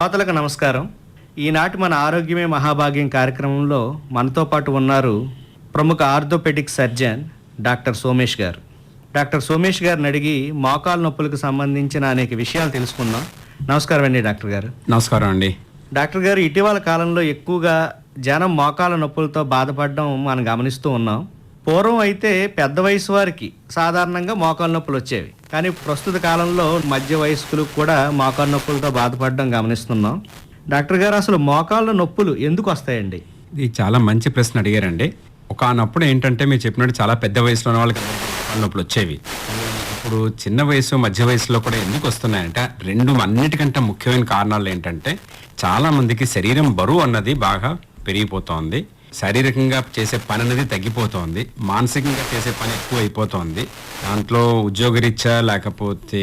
శ్రోతలకు నమస్కారం. ఈనాటి మన ఆరోగ్యమే మహాభాగ్యం కార్యక్రమంలో మనతో పాటు ఉన్నారు ప్రముఖ ఆర్థోపెడిక్ సర్జన్ డాక్టర్ సోమేష్ గారు. డాక్టర్ సోమేష్ గారిని అడిగి మోకాలు నొప్పులకు సంబంధించిన అనేక విషయాలు తెలుసుకుందాం. నమస్కారం అండి డాక్టర్ గారు. నమస్కారం అండి. డాక్టర్ గారు ఇటీవల కాలంలో ఎక్కువగా జనం మోకాల నొప్పులతో బాధపడడం మనం గమనిస్తూ ఉన్నాం. పూర్వం అయితే పెద్ద వయసు వారికి సాధారణంగా మోకాలు నొప్పులు వచ్చేవి. కానీ ప్రస్తుత కాలంలో మధ్య వయస్కులు కూడా మోకాలు నొప్పులతో బాధపడడం గమనిస్తున్నాం. డాక్టర్ గారు అసలు మోకాళ్ళ నొప్పులు ఎందుకు వస్తాయండి? ఇది చాలా మంచి ప్రశ్న అడిగారండి. ఒకనప్పుడు ఏంటంటే మీరు చెప్పినట్టు చాలా పెద్ద వయసులో ఉన్న వాళ్ళకి నొప్పులు వచ్చేవి. ఇప్పుడు చిన్న వయసు మధ్య వయసులో కూడా ఎందుకు వస్తున్నాయంటే? రెండు అన్నిటికంటే ముఖ్యమైన కారణాలు ఏంటంటే చాలా మందికి శరీరం బరువు అన్నది బాగా పెరిగిపోతోంది. శారీరకంగా చేసే పని అనేది తగ్గిపోతోంది. మానసికంగా చేసే పని ఎక్కువ అయిపోతోంది దాంట్లో ఉద్యోగరీత్యా లేకపోతే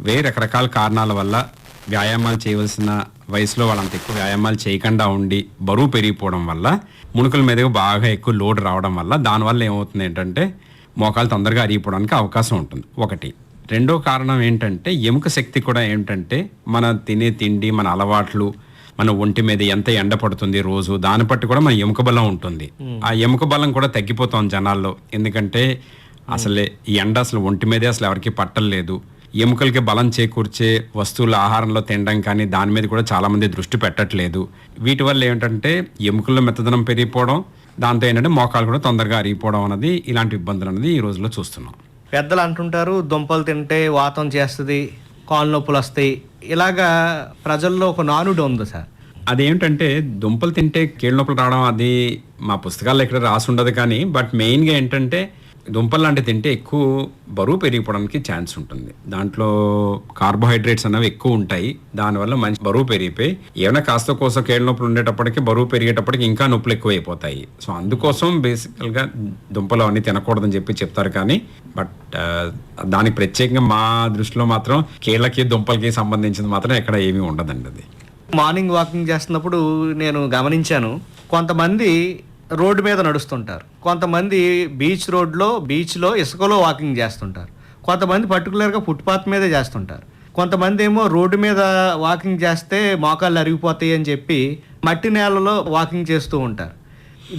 వేరే రకరకాల కారణాల వల్ల వ్యాయామాలు చేయవలసిన వయసులో వాళ్ళంత ఎక్కువ వ్యాయామాలు చేయకుండా ఉండి బరువు పెరిగిపోవడం వల్ల మునుకల మీద బాగా ఎక్కువ లోడ్ రావడం వల్ల దానివల్ల ఏమవుతుంది ఏంటంటే మోకాలు తొందరగా అరిగిపోవడానికి అవకాశం ఉంటుంది. ఒకటి. రెండో కారణం ఏంటంటే ఎముక శక్తి కూడా ఏంటంటే మన తినే తిండి మన అలవాట్లు మన ఒంటి మీద ఎంత ఎండ పడుతుంది రోజు దాన్ని బట్టి కూడా మన ఎముక బలం ఉంటుంది. ఆ ఎముక బలం కూడా తగ్గిపోతాం జనాల్లో. ఎందుకంటే అసలే ఈ ఎండ అసలు ఒంటి మీదే అసలు ఎవరికి పట్టలేదు ఎముకలకి బలం చేకూర్చే వస్తువులు ఆహారంలో తినడం కానీ దాని మీద కూడా చాలా మంది దృష్టి పెట్టట్లేదు. వీటి వల్ల ఏంటంటే ఎముకల్లో మెత్తదనం పెరిగిపోవడం దాంతో ఏంటంటే మోకాలు కూడా తొందరగా అరిగిపోవడం అనేది ఇలాంటి ఇబ్బందులు అనేది ఈ రోజుల్లో చూస్తున్నాం. పెద్దలు అంటుంటారు దుంపలు తింటే వాతం చేస్తుంది కాళ్ళ నొప్పులు వస్తాయి. ఇలాగా ప్రజల్లో ఒక నానుడు ఉంది సార్. అదేంటంటే దుంపలు తింటే కీళ్ళ నొప్పులు రావడం అది మా పుస్తకాల్లో ఇక్కడ రాసి ఉండదు కానీ బట్ మెయిన్గా ఏంటంటే దుంపలు లాంటివి తింటే ఎక్కువ బరువు పెరిగిపోవడానికి ఛాన్స్ ఉంటుంది. దాంట్లో కార్బోహైడ్రేట్స్ అనేవి ఎక్కువ ఉంటాయి. దానివల్ల మంచి బరువు పెరిగిపోయి ఏమైనా కాస్త కోసం కీళ్ళ నొప్పులు ఉండేటప్పటికి బరువు పెరిగేటప్పటికి ఇంకా నొప్పులు ఎక్కువ అయిపోతాయి సో అందుకోసం బేసికల్గా దుంపలు అవన్నీ తినకూడదని చెప్పి చెప్తారు కానీ బట్ దానికి ప్రత్యేకంగా మా దృష్టిలో మాత్రం కీళ్ళకి దుంపలకి సంబంధించింది మాత్రం ఎక్కడ ఏమీ ఉండదండి అది. మార్నింగ్ వాకింగ్ చేస్తున్నప్పుడు నేను గమనించాను కొంతమంది రోడ్డు మీద నడుస్తుంటారు. కొంతమంది బీచ్ రోడ్లో బీచ్లో ఇసుకలో వాకింగ్ చేస్తుంటారు. కొంతమంది పర్టికులర్గా ఫుట్పాత్ మీదే చేస్తుంటారు. కొంతమంది ఏమో రోడ్డు మీద వాకింగ్ చేస్తే మోకాళ్ళు అరిగిపోతాయి అని చెప్పి మట్టి నేలలో వాకింగ్ చేస్తూ ఉంటారు.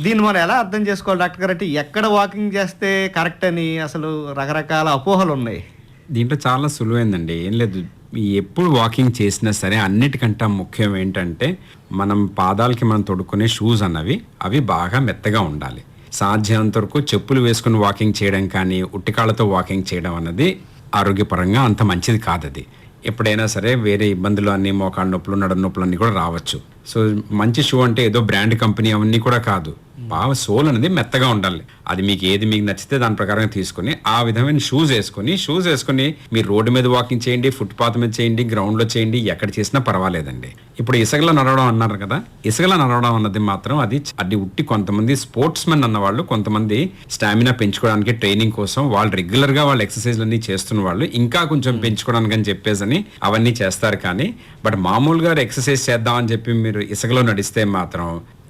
దీన్ని మనం ఎలా అర్థం చేసుకోవాలి డాక్టర్ గారు? అంటే ఎక్కడ వాకింగ్ చేస్తే కరెక్ట్ అని అసలు రకరకాల అపోహలు ఉన్నాయి దీంట్లో చాలా సులువైందండి. ఏం లేదు. ఎప్పుడు వాకింగ్ చేసినా సరే అన్నిటికంటే ముఖ్యం ఏంటంటే మనం పాదాలకి మనం తొడుక్కునే షూస్ అన్నవి అవి బాగా మెత్తగా ఉండాలి. సాధ్యమంత వరకు చెప్పులు వేసుకుని వాకింగ్ చేయడం కానీ ఉట్టికాళ్ళతో వాకింగ్ చేయడం అన్నది ఆరోగ్యపరంగా అంత మంచిది కాదు అది ఎప్పుడైనా సరే వేరే ఇబ్బందులు అన్ని మోకాళ్ళ నొప్పులు నడుం నొప్పులు అన్నీ కూడా రావచ్చు. సో మంచి షూ అంటే ఏదో బ్రాండ్ కంపెనీ అవన్నీ కూడా కాదు. బాగా సోల్ అనేది మెత్తగా ఉండాలి. అది మీకు ఏది మీకు నచ్చితే దాని ప్రకారం తీసుకొని ఆ విధమైన షూస్ వేసుకొని షూస్ వేసుకొని మీరు రోడ్డు మీద వాకింగ్ చేయండి ఫుట్పాత్ మీద చేయండి గ్రౌండ్లో చేయండి ఎక్కడ చేసినా పర్వాలేదండి. ఇప్పుడు ఇసుకలో నడవడం అన్నారు కదా ఇసుకలో నడవడం అన్నది మాత్రం అది అది ఉట్టి కొంతమంది స్పోర్ట్స్ మెన్ అన్న వాళ్ళు కొంతమంది స్టామినా పెంచుకోవడానికి ట్రైనింగ్ కోసం వాళ్ళు రెగ్యులర్గా వాళ్ళు ఎక్సర్సైజ్ అన్ని చేస్తున్న వాళ్ళు ఇంకా కొంచెం పెంచుకోవడానికి అని చెప్పేసి అవన్నీ చేస్తారు కానీ బట్ మామూలుగా ఎక్సర్సైజ్ చేద్దాం అని చెప్పి మీరు ఇసుకలో నడిస్తే మాత్రం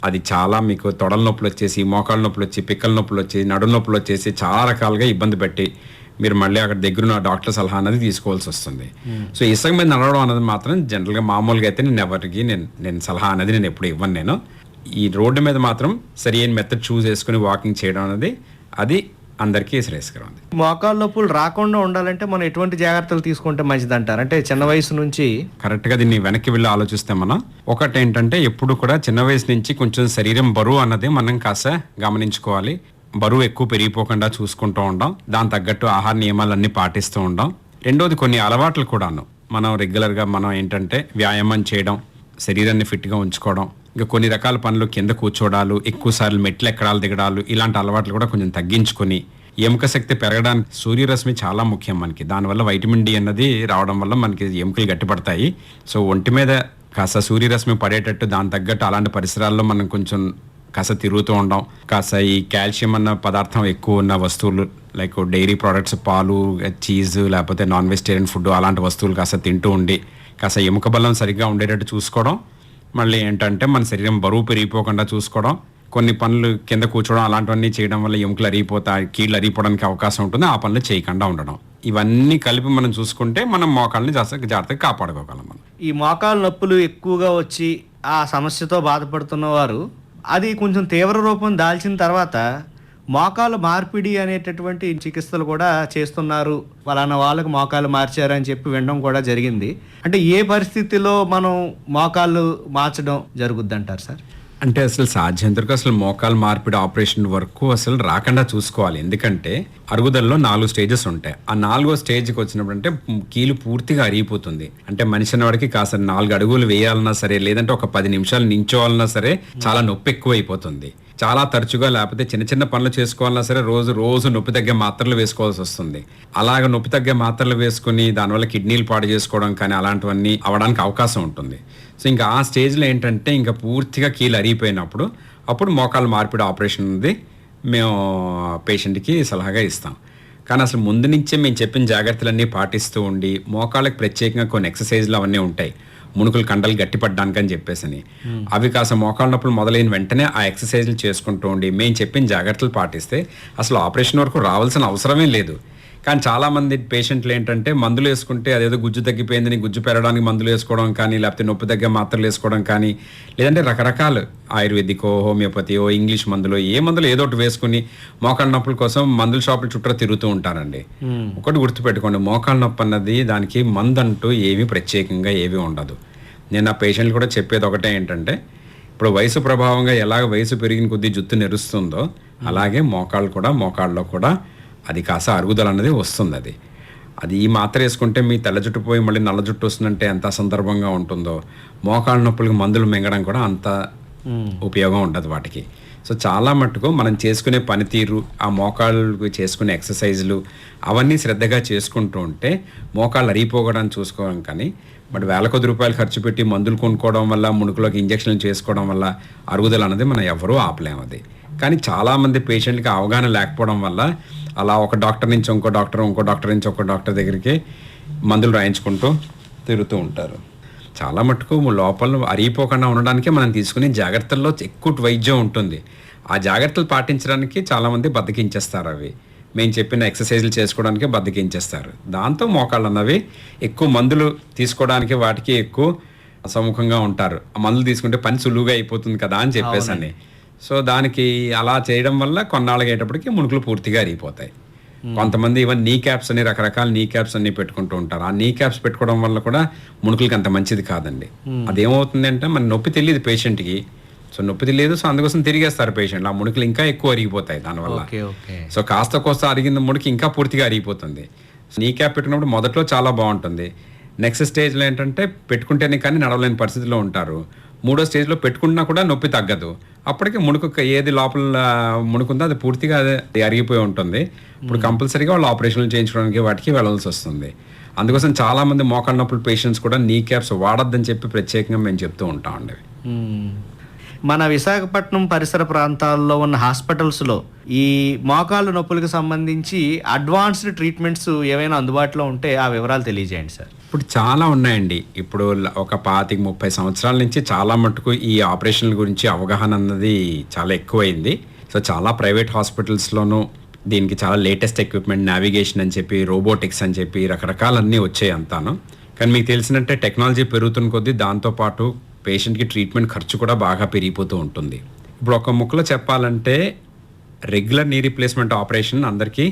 అది చాలా మీకు తొడల నొప్పులు వచ్చేసి మోకాళ్ళ నొప్పులు వచ్చి పిక్కల నొప్పులు వచ్చి నడు నొప్పులు వచ్చేసి చాలా రకాలుగా ఇబ్బంది పెట్టి మీరు మళ్ళీ అక్కడ దగ్గర డాక్టర్ సలహా అనేది తీసుకోవాల్సి వస్తుంది. సో ఇసుక మీద నడవడం అనేది మాత్రం జనరల్గా మామూలుగా అయితే నేను ఎవరికి నేను నేను సలహా అనేది నేను ఎప్పుడు ఇవ్వను నేను. ఈ రోడ్డు మీద మాత్రం సరి అయిన మెథడ్ చూస్ చేసుకుని వాకింగ్ చేయడం అనేది అది అందరికీ శ్రేయస్కరం అది మోకాళ్ళ నొప్పులు రాకుండా ఉండాలంటే మనం ఎటువంటి జాగ్రత్తలు తీసుకుంటే మంచిది అంటారు అంటే చిన్న వయసు నుంచి కరెక్ట్గా దీన్ని వెనక్కి వెళ్ళి ఆలోచిస్తే మనం ఒకటి ఏంటంటే ఎప్పుడు కూడా చిన్న వయసు నుంచి కొంచెం శరీరం బరువు అన్నది మనం కాస్త గమనించుకోవాలి. బరువు ఎక్కువ పెరిగిపోకుండా చూసుకుంటూ ఉండాం. దాని తగ్గట్టు ఆహార నియమాలన్నీ పాటిస్తూ ఉండాం. రెండోది కొన్ని అలవాట్లు కూడాను. మనం రెగ్యులర్గా మనం ఏంటంటే వ్యాయామం చేయడం శరీరాన్ని ఫిట్గా ఉంచుకోవడం ఇంకా కొన్ని రకాల పనులు కింద కూర్చోడాలు ఎక్కువ సార్లు మెట్లు ఎక్కడాలు దిగడాలు ఇలాంటి అలవాట్లు కూడా కొంచెం తగ్గించుకొని ఎముక శక్తి పెరగడానికి సూర్యరశ్మి చాలా ముఖ్యం మనకి. దానివల్ల వైటమిన్ డి అన్నది రావడం వల్ల మనకి ఎముకలు గట్టిపడతాయి. సో ఒంటి మీద కాస్త సూర్యరశ్మి పడేటట్టు దాని తగ్గట్టు అలాంటి పరిసరాల్లో మనం కొంచెం కాస్త తిరుగుతూ ఉండడం కాస్త ఈ కాల్షియం అన్న పదార్థం ఎక్కువ ఉన్న వస్తువులు లైక్ డైరీ ప్రోడక్ట్స్ పాలు చీజ్ లేకపోతే నాన్ వెజిటేరియన్ ఫుడ్ అలాంటి వస్తువులు కాస్త తింటూ ఉండి కాస్త ఎముక బలం సరిగ్గా ఉండేటట్టు చూసుకోవడం. మళ్ళీ ఏంటంటే మన శరీరం బరువు పెరిగిపోకుండా చూసుకోవడం. కొన్ని పనులు కింద కూర్చోవడం అలాంటివన్నీ చేయడం వల్ల ఎముకలు అరిగిపోతాయి కీళ్ళు అరిగిపోవడానికి అవకాశం ఉంటుంది. ఆ పనులు చేయకుండా ఉండడం. ఇవన్నీ కలిపి మనం చూసుకుంటే మనం మోకాళ్ళని జాగ్రత్తగా జాగ్రత్తగా కాపాడుకోగలం మనం. ఈ మోకాలు నొప్పులు ఎక్కువగా వచ్చి ఆ సమస్యతో బాధపడుతున్న వారు అది కొంచెం తీవ్ర రూపం దాల్చిన తర్వాత మోకాలు మార్పిడి అనేటటువంటి చికిత్సలు కూడా చేస్తున్నారు. ఫలానా వాళ్ళకి మోకాలు మార్చారు అని చెప్పి వినడం కూడా జరిగింది. అంటే ఏ పరిస్థితిలో మనం మోకాళ్ళు మార్చడం జరుగుద్ది అంటారు సార్? అంటే అసలు సాధ్యంతరకు అసలు మోకాలు మార్పిడి ఆపరేషన్ వరకు అసలు రాకుండా చూసుకోవాలి. ఎందుకంటే అరుగుదలలో నాలుగు స్టేజెస్ ఉంటాయి. ఆ నాలుగో స్టేజ్కి వచ్చినప్పుడు అంటే కీలు పూర్తిగా అరిగిపోతుంది. అంటే మనిషి వాడికి కాస్త నాలుగు అడుగులు వేయాలన్నా సరే లేదంటే ఒక పది నిమిషాలు నించోవాలన్నా సరే చాలా నొప్పి ఎక్కువ అయిపోతుంది చాలా తరచుగా లేకపోతే చిన్న చిన్న పనులు చేసుకోవాలన్నా సరే రోజు రోజు నొప్పి తగ్గే మాత్రలు వేసుకోవాల్సి వస్తుంది. అలాగ నొప్పి తగ్గే మాత్రలు వేసుకుని దానివల్ల కిడ్నీలు పాడు చేసుకోవడం కానీ అలాంటివన్నీ అవడానికి అవకాశం ఉంటుంది. సో ఇంకా ఆ స్టేజ్లో ఏంటంటే ఇంకా పూర్తిగా కీలు అరిగిపోయినప్పుడు అప్పుడు మోకాలు మార్పిడి ఆపరేషన్ ఉంది. మేము పేషెంట్కి సలహాగా ఇస్తాం. కానీ అసలు ముందు నుంచే మేము చెప్పిన జాగ్రత్తలన్నీ పాటిస్తూ ఉండి మోకాళ్ళకి ప్రత్యేకంగా కొన్ని ఎక్సర్సైజ్లు అవన్నీ ఉంటాయి. మునుకులు కండలు గట్టిపడ్డానికి అని చెప్పేసి అవి కాస్త మోకాళ్ళ నొప్పులు మొదలైన వెంటనే ఆ ఎక్సర్సైజ్లు చేసుకుంటూ ఉండి మేము చెప్పిన జాగ్రత్తలు పాటిస్తే అసలు ఆపరేషన్ వరకు రావాల్సిన అవసరమే లేదు. కానీ చాలా మంది పేషెంట్లు ఏంటంటే మందులు వేసుకుంటే అదేదో గుజ్జు తగ్గిపోయిందని గుజ్జు పెరగడానికి మందులు వేసుకోవడం కానీ లేకపోతే నొప్పి తగ్గే మాత్రలు వేసుకోవడం కానీ లేదంటే రకరకాలు ఆయుర్వేదికో హోమియోపతియో ఇంగ్లీష్ మందులో ఏ మందులు ఏదో ఒకటి వేసుకుని మోకాళ్ళ నొప్పుల కోసం మందుల షాపుల చుట్టూ తిరుగుతూ ఉంటారండి. ఒకటి గుర్తుపెట్టుకోండి మోకాళ్ళ నొప్పి అన్నది దానికి మందు అంటూ ఏమీ ప్రత్యేకంగా ఏమీ ఉండదు. నేను నా పేషెంట్లు కూడా చెప్పేది ఒకటే ఏంటంటే ఇప్పుడు వయసు ప్రభావంగా ఎలాగ వయసు పెరిగిన కొద్దీ జుత్తు నెరుస్తుందో అలాగే మోకాళ్ళు కూడా మోకాళ్ళలో కూడా అది కాస్త అరుగుదల అనేది వస్తుంది అది. అది ఈ మాత్ర వేసుకుంటే మీ తెల్ల జుట్టు పోయి మళ్ళీ నల్ల జుట్టు వస్తుందంటే ఎంత సందర్భంగా ఉంటుందో మోకాళ్ళ నొప్పులకు మందులు మింగడం కూడా అంత ఉపయోగం ఉండదు వాటికి. సో చాలా మట్టుకు మనం చేసుకునే పనితీరు ఆ మోకాళ్ళకు చేసుకునే ఎక్సర్సైజులు అవన్నీ శ్రద్ధగా చేసుకుంటూ ఉంటే మోకాళ్ళు అరిగిపోవడం చూసుకోవడం కానీ బట్ వేల కొద్ది రూపాయలు ఖర్చు పెట్టి మందులు కొనుక్కోవడం వల్ల మునుకులోకి ఇంజక్షన్లు చేసుకోవడం వల్ల అరుగుదల అనేది మనం ఎవరూ ఆపలేము అది. కానీ చాలామంది పేషెంట్కి అవగాహన లేకపోవడం వల్ల అలా ఒక డాక్టర్ నుంచి ఇంకో డాక్టర్ ఇంకో డాక్టర్ నుంచి ఒక డాక్టర్ దగ్గరికి మందులు రాయించుకుంటూ తిరుగుతూ ఉంటారు. చాలా మటుకు లోపల అరిగిపోకుండా ఉండడానికి మనం తీసుకునే జాగ్రత్తల్లో ఎక్కువ వైద్యం ఉంటుంది. ఆ జాగ్రత్తలు పాటించడానికి చాలామంది బద్దకించేస్తారు అవి. మేము చెప్పిన ఎక్సర్సైజులు చేసుకోవడానికి బద్దకించేస్తారు. దాంతో మోకాళ్ళు అన్నవి ఎక్కువ మందులు తీసుకోవడానికి వాటికి ఎక్కువ సముఖంగా ఉంటారు. ఆ మందులు తీసుకుంటే పని సులువుగా అయిపోతుంది కదా అని చెప్పేసి అని సో దానికి అలా చేయడం వల్ల కొన్నాళ్ళగేటప్పటికి మునుకులు పూర్తిగా అరిగిపోతాయి. కొంతమంది ఈవెన్ నీ క్యాప్స్ అని రకరకాల నీ క్యాప్స్ అన్ని పెట్టుకుంటూ ఉంటారు. ఆ నీ క్యాప్స్ పెట్టుకోవడం వల్ల కూడా మునుకులకి అంత మంచిది కాదండి. అదేమవుతుంది అంటే మన నొప్పి తెలియదు పేషెంట్కి. సో నొప్పి తెలియదు సో అందుకోసం తిరిగేస్తారు పేషెంట్ ఆ మునుకులు ఇంకా ఎక్కువ అరిగిపోతాయి దానివల్ల. సో కాస్త కోస్త అరిగిన ముడికి ఇంకా పూర్తిగా అరిగిపోతుంది. నీ క్యాప్ పెట్టుకున్నప్పుడు మొదట్లో చాలా బాగుంటుంది. నెక్స్ట్ స్టేజ్లో ఏంటంటే పెట్టుకుంటేనే కానీ నడవలేని పరిస్థితిలో ఉంటారు. మూడో స్టేజ్లో పెట్టుకున్నా కూడా నొప్పి తగ్గదు. అప్పటికి మునుకు ఏది లోపల మునుకుందో అది పూర్తిగా అది అరిగిపోయి ఉంటుంది. ఇప్పుడు కంపల్సరీగా వాళ్ళు ఆపరేషన్లు చేయించుకోవడానికి వాటికి వెళ్ళాల్సి వస్తుంది. అందుకోసం చాలామంది మోకాళ్ళ నొప్పుల పేషెంట్స్ కూడా నీ క్యాప్స్ వాడొద్దని చెప్పి ప్రత్యేకంగా మేము చెప్తూ ఉంటామండి. మ్మ్. మన విశాఖపట్నం పరిసర ప్రాంతాల్లో ఉన్న హాస్పిటల్స్లో ఈ మోకాలు నొప్పులకు సంబంధించి అడ్వాన్స్డ్ ట్రీట్మెంట్స్ ఏవైనా అందుబాటులో ఉంటే ఆ వివరాలు తెలియజేయండి సార్. ఇప్పుడు చాలా ఉన్నాయండి. ఇప్పుడు ఒక పాతిక ముప్పై సంవత్సరాల నుంచి చాలా మటుకు ఈ ఆపరేషన్ల గురించి అవగాహన అన్నది చాలా ఎక్కువైంది. సో చాలా ప్రైవేట్ హాస్పిటల్స్లోనూ దీనికి చాలా లేటెస్ట్ ఎక్విప్మెంట్ నావిగేషన్ అని చెప్పి రోబోటిక్స్ అని చెప్పి రకరకాలన్నీ వచ్చాయి అంతాను. కానీ మీకు తెలిసినట్టే టెక్నాలజీ పెరుగుతున్న కొద్దీ దాంతోపాటు పేషెంట్కి ట్రీట్మెంట్ ఖర్చు కూడా బాగా పెరిగిపోతూ ఉంటుంది. ఇప్పుడు ఒక ముక్కలో చెప్పాలంటే రెగ్యులర్ నీ రీప్లేస్మెంట్ ఆపరేషన్ అందరికీ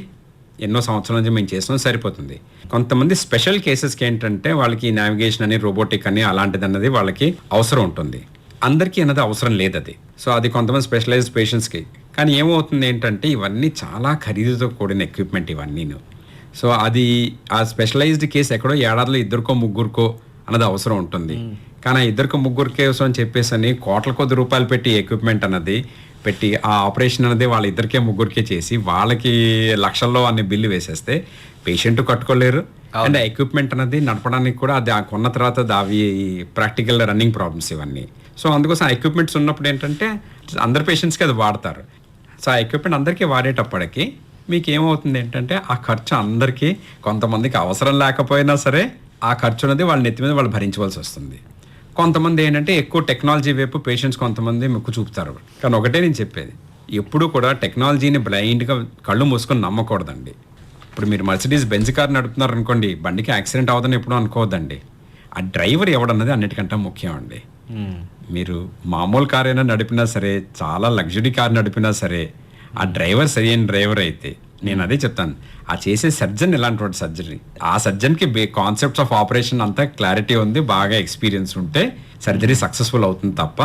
ఎన్నో సంవత్సరాల నుంచి మేము చేస్తాం సరిపోతుంది. కొంతమంది స్పెషల్ కేసెస్కి ఏంటంటే వాళ్ళకి నావిగేషన్ అని రోబోటిక్ అని అలాంటిది అన్నది వాళ్ళకి అవసరం ఉంటుంది. అందరికీ అన్నది అవసరం లేదు అది సో అది కొంతమంది స్పెషలైజ్డ్ పేషెంట్స్కి. కానీ ఏమవుతుంది ఏంటంటే ఇవన్నీ చాలా ఖరీదుతో కూడిన ఎక్విప్మెంట్ ఇవన్నీను. సో అది ఆ స్పెషలైజ్డ్ కేసు ఎక్కడో ఏడాదిలో ఇద్దరికో ముగ్గురికో అన్నది అవసరం ఉంటుంది. కానీ ఆ ఇద్దరికి ముగ్గురు కోసం అని చెప్పేసి అని కోట్ల కొద్ది రూపాయలు పెట్టి ఎక్విప్మెంట్ అన్నది పెట్టి ఆ ఆపరేషన్ అనేది వాళ్ళ ఇద్దరికే ముగ్గురికే చేసి వాళ్ళకి లక్షల్లో అన్ని బిల్లు వేసేస్తే పేషెంట్ కట్టుకోలేరు. అండ్ ఎక్విప్మెంట్ అనేది నడపడానికి కూడా అది కొన్న తర్వాత అవి ప్రాక్టికల్ రన్నింగ్ ప్రాబ్లమ్స్ ఇవన్నీ. సో అందుకోసం ఆ ఎక్విప్మెంట్స్ ఉన్నప్పుడు ఏంటంటే అందరు పేషెంట్స్కి అది వాడతారు. సో ఆ ఎక్విప్మెంట్ అందరికీ వాడేటప్పటికి మీకు ఏమవుతుంది ఏంటంటే ఆ ఖర్చు అందరికీ కొంతమందికి అవసరం లేకపోయినా సరే ఆ ఖర్చు అనేది వాళ్ళ నెత్తి మీద వాళ్ళు భరించవలసి వస్తుంది. కొంతమంది ఏంటంటే ఎక్కువ టెక్నాలజీ వైపు పేషెంట్స్ కొంతమంది మొక్కు చూపుతారు. కానీ ఒకటే నేను చెప్పేది. ఎప్పుడు కూడా టెక్నాలజీని బ్లైండ్గా కళ్ళు మూసుకొని నమ్మకూడదండి. ఇప్పుడు మీరు మర్సిడీస్ బెంజ్ కార్ నడుపుతున్నారు అనుకోండి బండికి యాక్సిడెంట్ అవుదని ఎప్పుడూ అనుకోవద్దండి. ఆ డ్రైవర్ ఎవడన్నది అన్నిటికంటే ముఖ్యం అండి. మ్మ్. మీరు మామూలు కార్ అయినా నడిపినా సరే చాలా లగ్జరీ కార్ నడిపినా సరే ఆ డ్రైవర్ సరైన డ్రైవర్ అయితే నేను అదే చెప్తాను. ఆ చేసే సర్జన్ ఎలాంటి వాడు సర్జరీ ఆ సర్జన్కి కాన్సెప్ట్స్ ఆఫ్ ఆపరేషన్ అంతా క్లారిటీ ఉంది బాగా ఎక్స్పీరియన్స్ ఉంటే సర్జరీ సక్సెస్ఫుల్ అవుతుంది తప్ప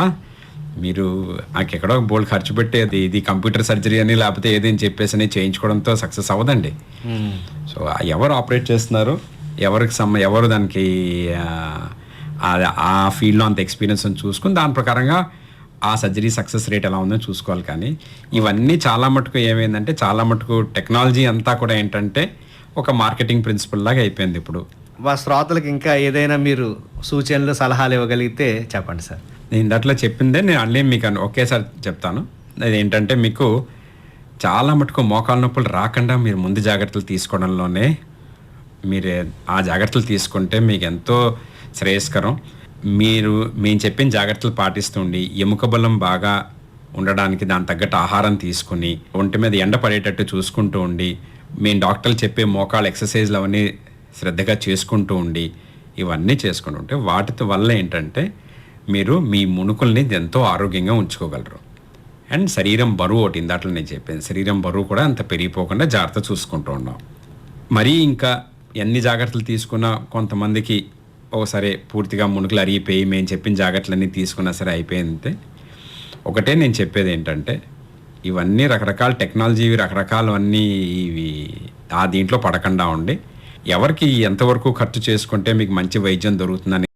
మీరు నాకెక్కడో బోల్డ్ ఖర్చు పెట్టేది ఇది కంప్యూటర్ సర్జరీ అని లేకపోతే ఏదని చెప్పేసి అని చేయించుకోవడంతో సక్సెస్ అవ్వదండి. మ్మ్. సో ఎవరు ఆపరేట్ చేస్తున్నారు? ఎవరికి సమ ఎవరు దానికి ఆ ఫీల్డ్లో అంత ఎక్స్పీరియన్స్ అని చూసుకుని దాని ప్రకారంగా ఆ సర్జరీ సక్సెస్ రేట్ ఎలా ఉందో చూసుకోవాలి కానీ ఇవన్నీ చాలా మటుకు ఏమైందంటే చాలా మటుకు టెక్నాలజీ అంతా కూడా ఏంటంటే ఒక మార్కెటింగ్ ప్రిన్సిపల్ లాగా అయిపోయింది ఇప్పుడు. మా శ్రోతలకు ఇంకా ఏదైనా మీరు సూచనలు సలహాలు ఇవ్వగలిగితే చెప్పండి సార్. నేను దాంట్లో చెప్పిందే నేను అన్నీ మీకు ఒకేసారి చెప్తాను. అది ఏంటంటే మీకు చాలా మటుకు మోకాలు నొప్పులు రాకుండా మీరు ముందు జాగ్రత్తలు తీసుకోవడంలోనే మీరు ఆ జాగ్రత్తలు తీసుకుంటే మీకు ఎంతో శ్రేయస్కరం. మీరు మేము చెప్పిన జాగ్రత్తలు పాటిస్తుండి ఎముక బలం బాగా ఉండడానికి దాని తగ్గట్టు ఆహారం తీసుకుని ఒంటి మీద ఎండ పడేటట్టు చూసుకుంటూ ఉండి మేము డాక్టర్లు చెప్పే మోకాలు ఎక్సర్సైజ్లు అవన్నీ శ్రద్ధగా చేసుకుంటూ ఉండి ఇవన్నీ చేసుకుంటూ ఉంటే వాటి వల్ల ఏంటంటే మీరు మీ మునుకుల్ని ఎంతో ఆరోగ్యంగా ఉంచుకోగలరు. అండ్ శరీరం బరువు ఒకటి ఇందాట్లో నేను చెప్పాను శరీరం బరువు కూడా అంత పెరిగిపోకుండా జాగ్రత్త చూసుకుంటూ ఉన్నాం. మరీ ఇంకా ఎన్ని జాగ్రత్తలు తీసుకున్నా కొంతమందికి ఒకసారి పూర్తిగా మునుకులు అరిగిపోయి మేము చెప్పిన జాగ్రత్తలన్నీ తీసుకున్నా సరే అయిపోయింది. ఒకటే నేను చెప్పేది ఏంటంటే ఇవన్నీ రకరకాల టెక్నాలజీ రకరకాలవన్నీ ఇవి ఆ దీంట్లో పడకుండా ఉండి ఎవరికి ఎంతవరకు ఖర్చు చేసుకుంటే మీకు మంచి వైద్యం దొరుకుతుందని